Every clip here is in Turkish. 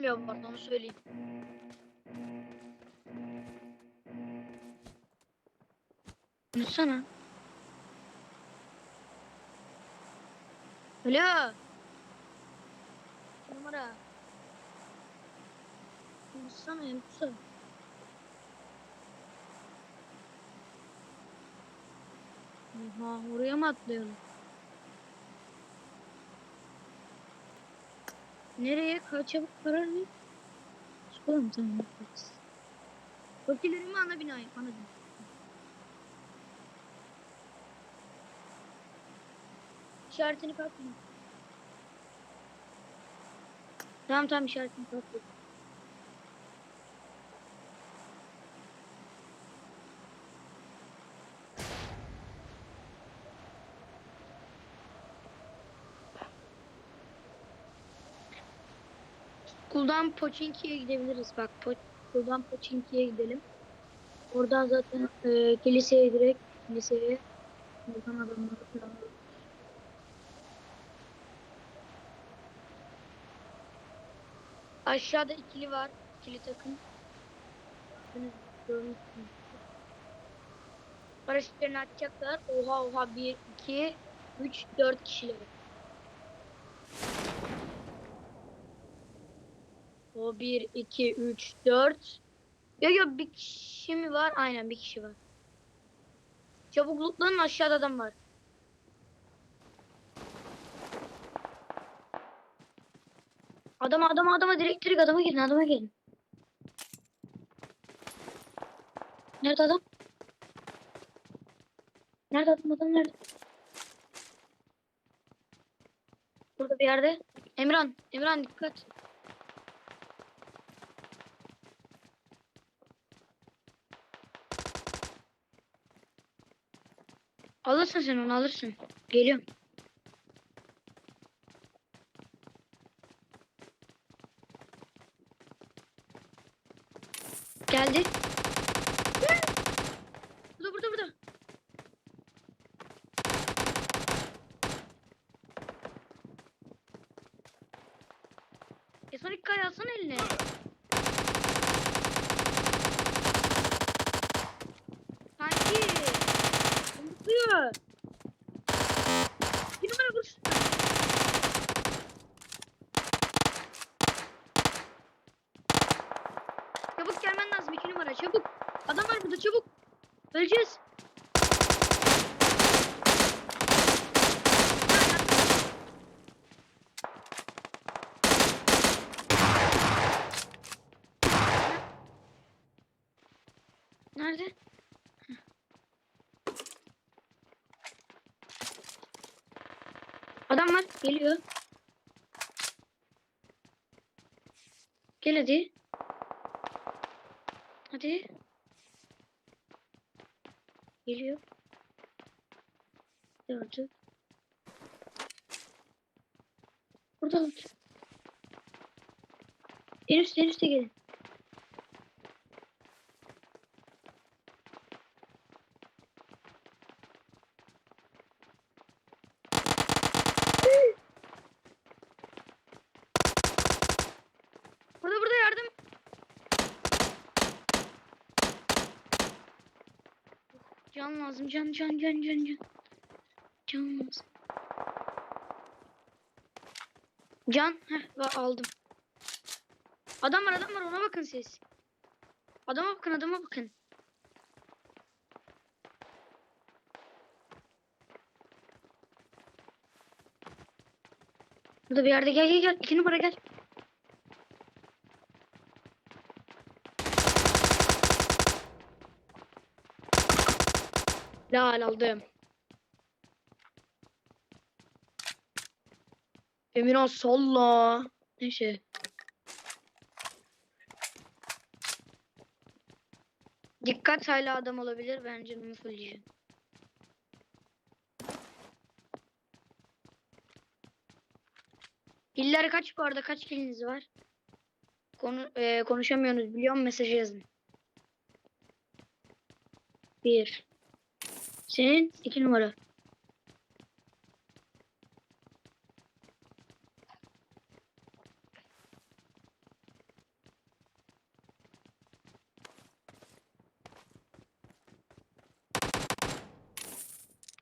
Bilmiyorum bu arada onu söyleyeyim. Konuşsana. Alo. Numara. Konuşsana yoksa. Oha oraya mı atlayalım? Nereye? Kaç çabuk karar ver. Çıkalım tamam. Fakirlerimi ana binayı. Ana binayı. İşaretini kapatma. Tamam tamam işaretini kapatma. Kuldan Poçinki'ye gidebiliriz. Bak po Kuldan Poçinki'ye gidelim. Oradan zaten e, kiliseye direkt kiliseye buradan adamları falan. Aşağıda ikili var. İkili takım. Paraşütlerini atacaklar. Oha oha 1, 2, 3, 4 kişiler. O 1, 2, 3, 4. Yok yok bir kişi mi var? Aynen bir kişi var. Çabuklukların aşağıda adam var. Adama adama adama direkt direkt adama gelin adama gelin. Nerede adam? Nerede adam adam nerede? Burada bir yerde. Emran, Emran dikkat. Alırsın sen onu alırsın. Geliyorum. Geldi. Burada burada burada. E sonra kay alsana eline. Unutluyor. Bir numara vur. Çabuk gelmen lazım iki numara çabuk. Adam var burada çabuk. Öleceğiz. Nerede? Heh. Adam var geliyor. Gel hadi. Hadi. Geliyor. Gördü. Burada bak. En üstte en üstte gelin. Burada burada yardım. Can lazım. Can can can can can. Can lazım. Can. Heh aldım. Adam var adam var ona bakın siz. Adama bakın adama bakın. Burada bir yerde gel gel gel. İki numara gel. Lal aldım. Emirhan salla. Neyse. Dikkat hala adam olabilir. Bence fulleyeceğim. İller kaç bu arada? Kaç kiliniz var? Konu, e, konuşamıyorsunuz biliyorum mesajı yazın. Bir. Senin iki numara.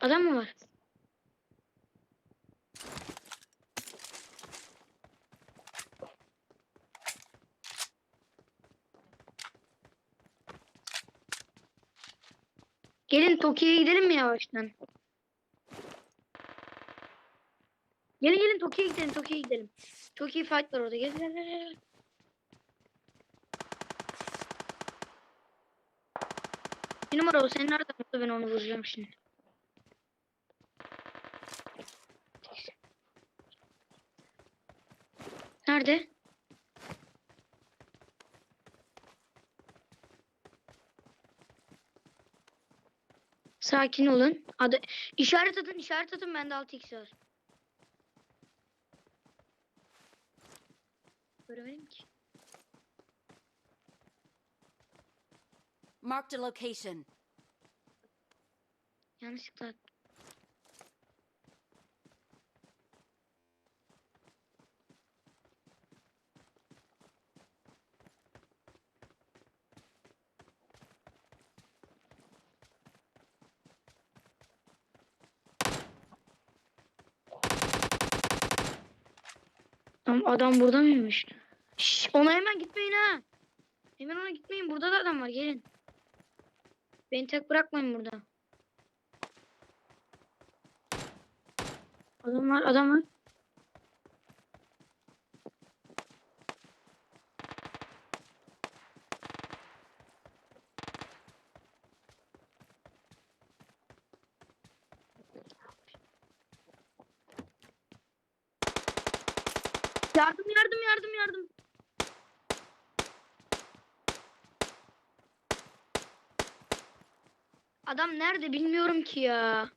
Adam mı var? Gelin Tokyo'ya gidelim mi yavaştan? Gelin gelin Tokyo'ya gidelim Tokyo'ya gidelim. Çok iyi fight var orada. Gel gel gel. Bir numara o senin nereden buldu ben onu vuracağım şimdi. Nerede? Sakin olun. Adı işaret atın, işaret atın bende 6x var. Göremedim ki. Marked a location. Yanlışlıkla attım. Tamam adam burada mıymış? Şş, ona hemen gitmeyin ha. Hemen ona gitmeyin. Burada da adam var. Gelin. Beni tek bırakmayın burada. Adam var, adam var. Yardım, yardım, yardım, yardım. Adam nerede bilmiyorum ki ya.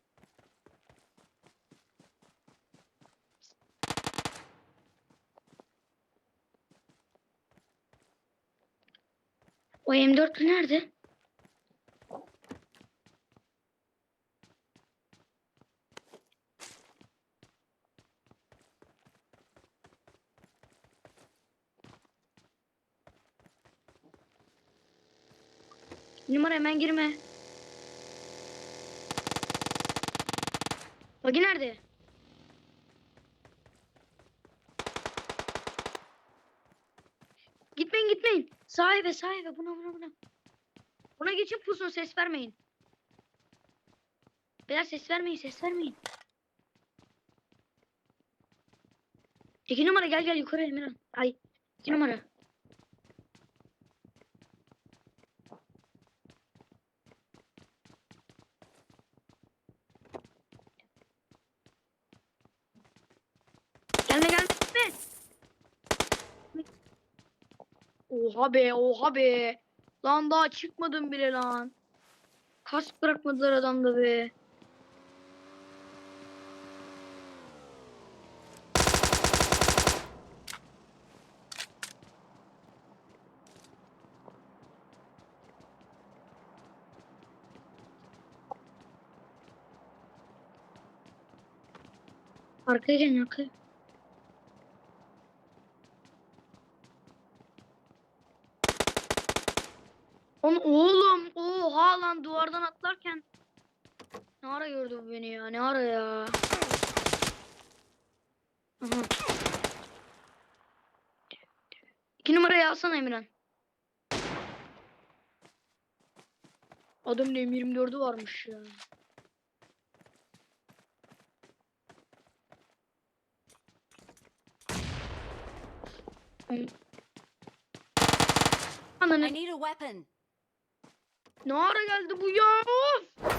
O M4'lü nerede? Numara hemen girme. Bagi nerede? Gitmeyin gitmeyin. Sahibe sahibe buna buna buna. Buna geçip pusun ses vermeyin. Beyler ses vermeyin ses vermeyin. İki numara gel gel yukarı Emirhan. Ay iki numara. Oha be oha be. Lan daha çıkmadım bile lan. Kask bırakmadılar adamda be. Arkaya gelin arkaya. Lan oğlum oha lan duvardan atlarken ne ara gördü bu beni ya ne ara ya. İki numarayı alsana Emirhan. Adamın M24'ü varmış ya. I need a weapon. Ne ara geldi bu ya? Of!